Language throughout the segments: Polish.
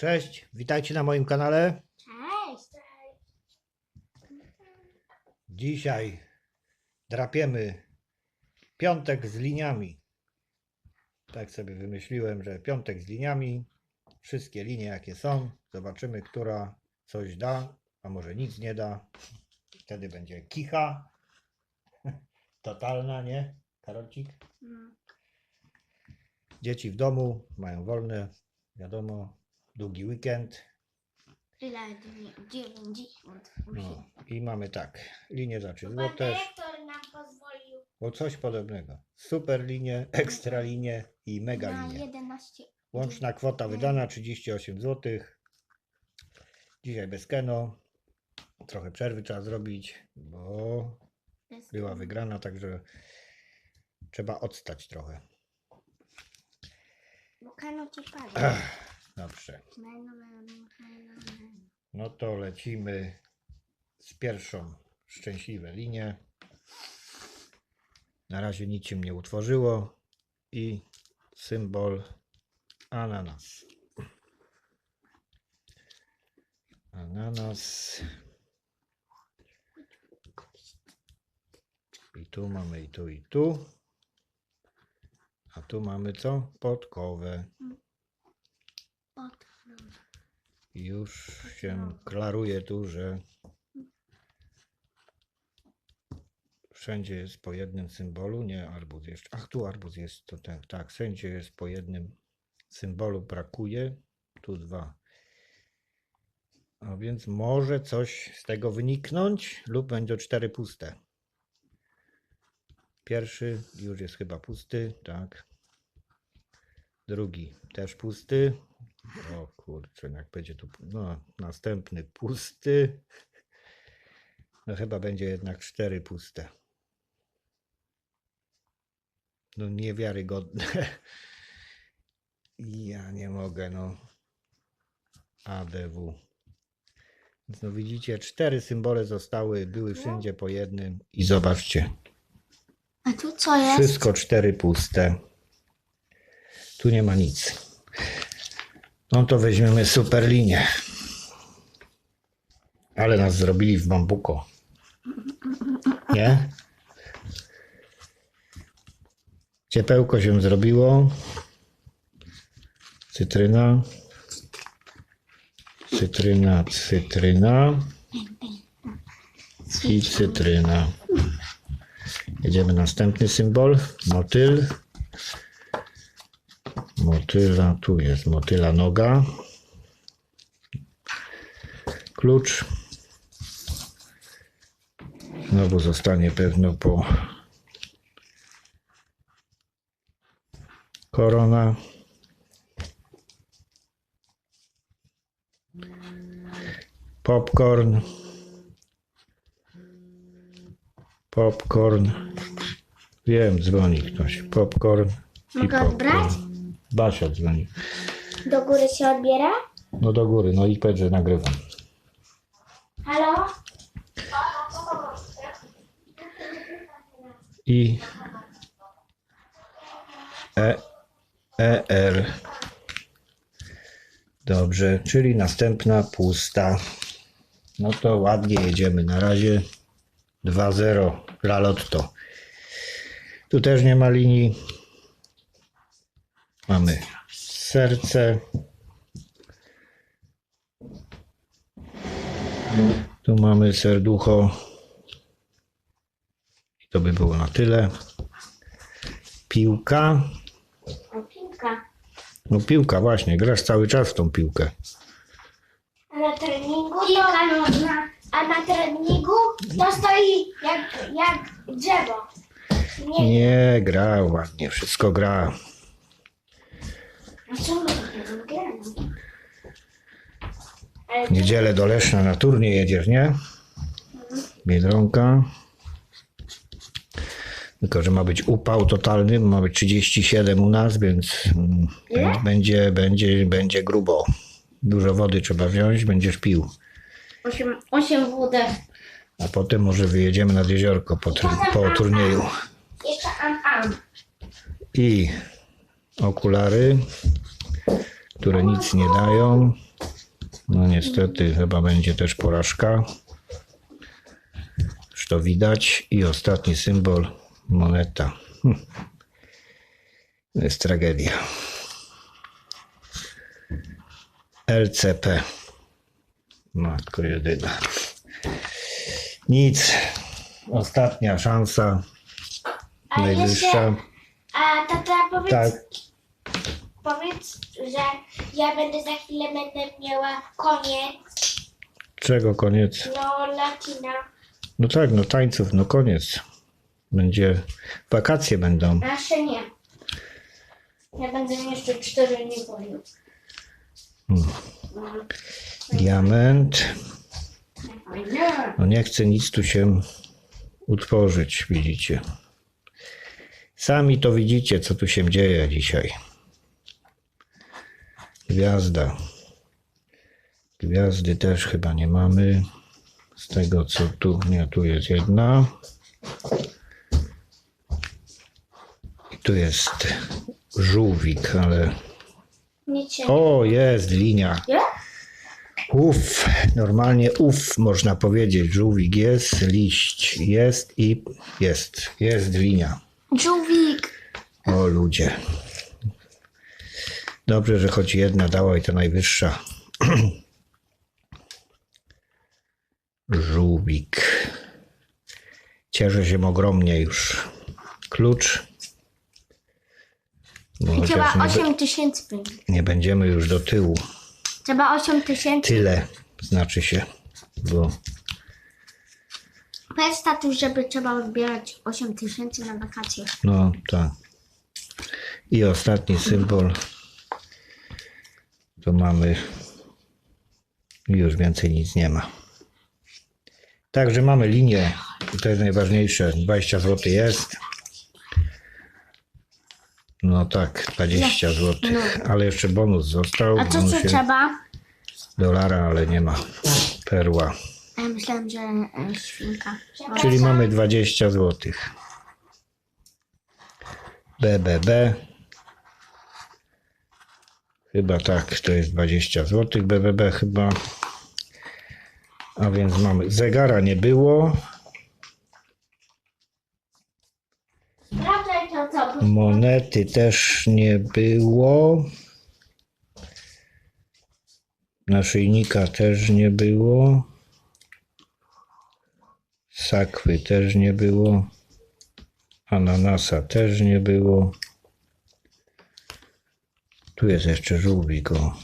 Cześć, witajcie na moim kanale. Cześć. Dzisiaj drapiemy piątek z liniami. Tak sobie wymyśliłem, że piątek z liniami. Wszystkie linie jakie są. Zobaczymy, która coś da, a może nic nie da. Wtedy będzie kicha. Totalna, nie? Karolcik? No. Dzieci w domu mają wolne, wiadomo, długi weekend. Ile dni? 90. No, I mamy tak, linie za 3 Pan złote, bo coś podobnego. Super linie, ekstra linie i mega linie. 11. Łączna kwota wydana 38 zł. Dzisiaj bez keno. Trochę przerwy trzeba zrobić, bo była wygrana, także trzeba odstać trochę. Bo kano ci padł. Dobrze. No to lecimy z pierwszą szczęśliwe linie. Na razie nic się nie utworzyło i symbol ananas. Ananas. I tu mamy i tu i tu. A tu mamy co? Podkowę. Pod- I Już się klaruje tu, że wszędzie jest po jednym symbolu, nie arbuz jeszcze. Ach, tu arbuz jest, to ten, tak, wszędzie jest po jednym symbolu, brakuje, tu dwa. A więc może coś z tego wyniknąć lub będzie cztery puste. Pierwszy już jest chyba pusty, tak. Drugi też pusty. O kurczę, jak będzie tu. No, następny pusty. No chyba będzie jednak cztery puste. No niewiarygodne. Ja nie mogę, no. ADW. Więc no widzicie, cztery symbole zostały, były wszędzie po jednym. I zobaczcie, A tu co jest? wszystko cztery puste. Tu nie ma nic. No to weźmiemy super linię. Ale nas zrobili w bambuko. Nie? Ciepełko się zrobiło. Cytryna. Cytryna, cytryna. I cytryna. Jedziemy następny symbol. Motyl. Motyla, tu jest motyla noga. Klucz. Znowu zostanie pewno po korona. Popcorn. Popcorn. Wiem, dzwoni ktoś. Popcorn. i Mogę popcorn. odbrać? Basia dzwoni. Do góry się odbiera? No do góry, no i powiedz, że nagrywam. Halo? I E E R. Dobrze, czyli następna pusta. No to ładnie jedziemy na razie. 2-0 dla Lotto. Tu też nie ma linii. Mamy serce. Tu mamy serducho. I to by było na tyle. Piłka. O, piłka. No piłka właśnie, grasz cały czas w tą piłkę. A na treningu Piłka nożna. A na treningu to stoi jak, jak drzewo. Nie. Nie, gra ładnie, wszystko gra. A co? Ale W niedzielę do Leszna na turniej jedziesz, nie? Biedronka. Tylko, że ma być upał totalny, ma być 37 u nas, więc mm, Ile? będzie, będzie, będzie grubo. Dużo wody trzeba wziąć, będziesz pił. 8, 8 wódek. A potem może wyjedziemy nad jeziorko po, tur- po turnieju. Jeszcze am am. I okulary, które nic nie dają. No niestety chyba będzie też porażka. Już to widać. I ostatni symbol moneta. Hm. To jest tragedia. LCP. Matko jedyna. Nic. Ostatnia szansa. A jeszcze, Najwyższa. a tata powiedz, Tak. Powiedz, że ja będę za chwilę będę miała koniec, Czego koniec? no latina. No tak, no tańców, no koniec. Będzie. Wakacje będą. Nasze nie. Ja będę jeszcze cztery niewoli. Diament. Nie. No nie chce nic tu się utworzyć, widzicie. Sami to widzicie, co tu się dzieje dzisiaj. Gwiazda. Gwiazdy też chyba nie mamy. Z tego co tu, nie, tu jest jedna. I tu jest żółwik, ale. O, jest linia. Uf, normalnie uf, można powiedzieć. Żółwik jest, liść jest i jest. Jest linia. Żółwik. O ludzie. Dobrze, że choć jedna dała i to najwyższa. Żółwik. Cieszę się ogromnie już. Klucz. Bo I trzeba nie, 8 tysięcy będzie. nie będziemy już do tyłu. Trzeba 8 tysięcy. Tyle znaczy się. Bo Powiedz tatuś, żeby trzeba odbierać 8 tysięcy na wakacje. No tak. I ostatni symbol. To mamy. Już więcej nic nie ma. Także mamy linię. To jest najważniejsze. 20 zł jest. No tak, 20 zł. Ale jeszcze bonus został. A co bonusie trzeba? Dolara, ale nie ma. Perła. Ja myślałem, że e, świnka. Czyli mamy 20 zł. BBB. Chyba tak, to jest 20 zł. BBB chyba. A więc mamy. Zegara nie było. Monety też nie było. Naszyjnika też nie było. Sakwy też nie było. Ananasa też nie było. Tu jest jeszcze żółwik. o.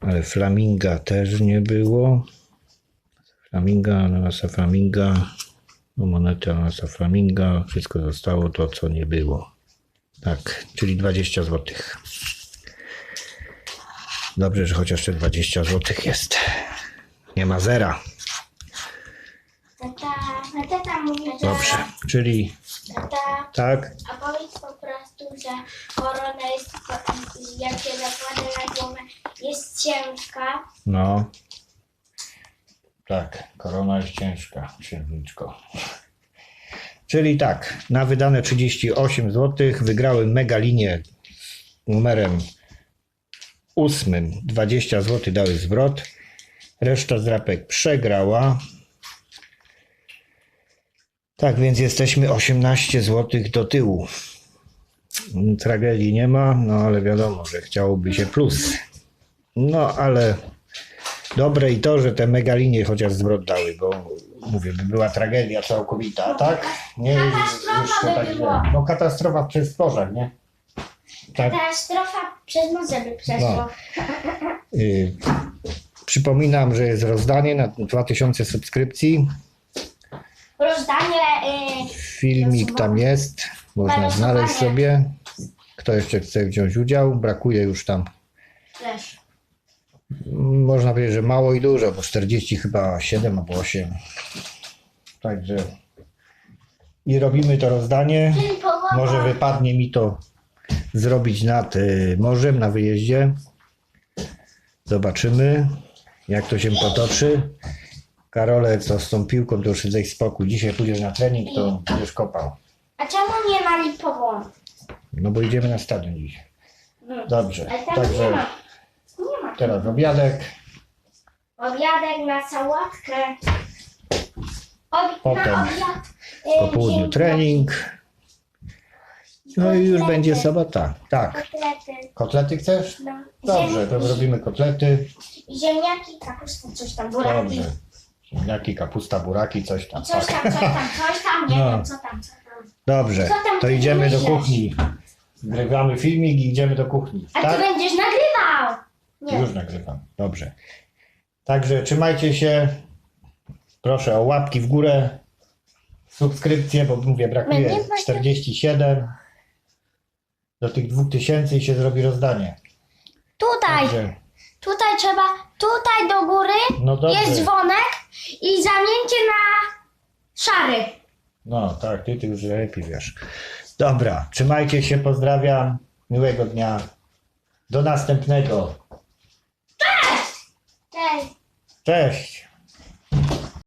Ale flaminga też nie było. Flaminga, ananasa flaminga. No monety ananasa flaminga. Wszystko zostało to, co nie było. Tak, czyli 20 zł. Dobrze, że chociaż te 20 zł jest. Nie ma zera. Tata, tata mówi, że... Dobrze, czyli Tata, tak. a powiedz po że korona jest, jak się zakłada na głowę, jest ciężka. No. Tak, korona jest ciężka, księżniczko. Czyli tak, na wydane 38 zł wygrałem mega linię z numerem 8. 20 zł dały zwrot. Reszta zdrapek przegrała. Tak więc jesteśmy 18 zł do tyłu. Tragedii nie ma, no ale wiadomo, że chciałoby się plus. No ale dobre i to, że te megalinie chociaż zwrot dały, bo mówię, by była tragedia całkowita, tak? Nie, już to by tak źle. No katastrofa przez pożar, nie? Tak, Katastrofa przez morze by przeszło. y, przypominam, że jest rozdanie na 2000 subskrypcji. Rozdanie y, Filmik tam jest, można Na znaleźć sobie. Kto jeszcze chce wziąć udział, brakuje już tam też. Można powiedzieć, że mało i dużo, bo 40 chyba 7 albo 8. Także i robimy to rozdanie. Może wypadnie mi to zrobić nad y, morzem na wyjeździe. Zobaczymy, jak to się potoczy. Karole, co z tą piłką, to już daj spokój. Dzisiaj pójdziesz na trening, to będziesz kopał. A czemu? No bo idziemy na stadion. Dobrze. Ale tam nie Także ma. Nie ma. Teraz obiadek. Obiadek na sałatkę. Obi- Potem na obiad. Po południu trening. No i już będzie sobota. Tak. Kotlety. Kotlety chcesz? No. Dobrze, to robimy kotlety. Ziemniaki, kapusta, coś tam, buraki. Dobrze. Ziemniaki, kapusta, buraki, coś tam. Coś Tak. tam, coś tam, coś tam, nie No. wiem, co tam, co tam. Dobrze, Co tam to ty idziemy do kuchni. Zgrywamy filmik i idziemy do kuchni. A ty Tak? będziesz nagrywał! Nie. Już nagrywam. Dobrze. Także trzymajcie się. Proszę o łapki w górę. Subskrypcje, bo mówię, brakuje Będzie właśnie- 47. Do tych 2000 i się zrobi rozdanie. Tutaj, Także, tutaj trzeba, tutaj do góry no dobrze. jest dzwonek i zamieńcie na szary. No tak, ty, ty już lepiej wiesz. Dobra, trzymajcie się, pozdrawiam. Miłego dnia. Do następnego. Cześć! Cześć.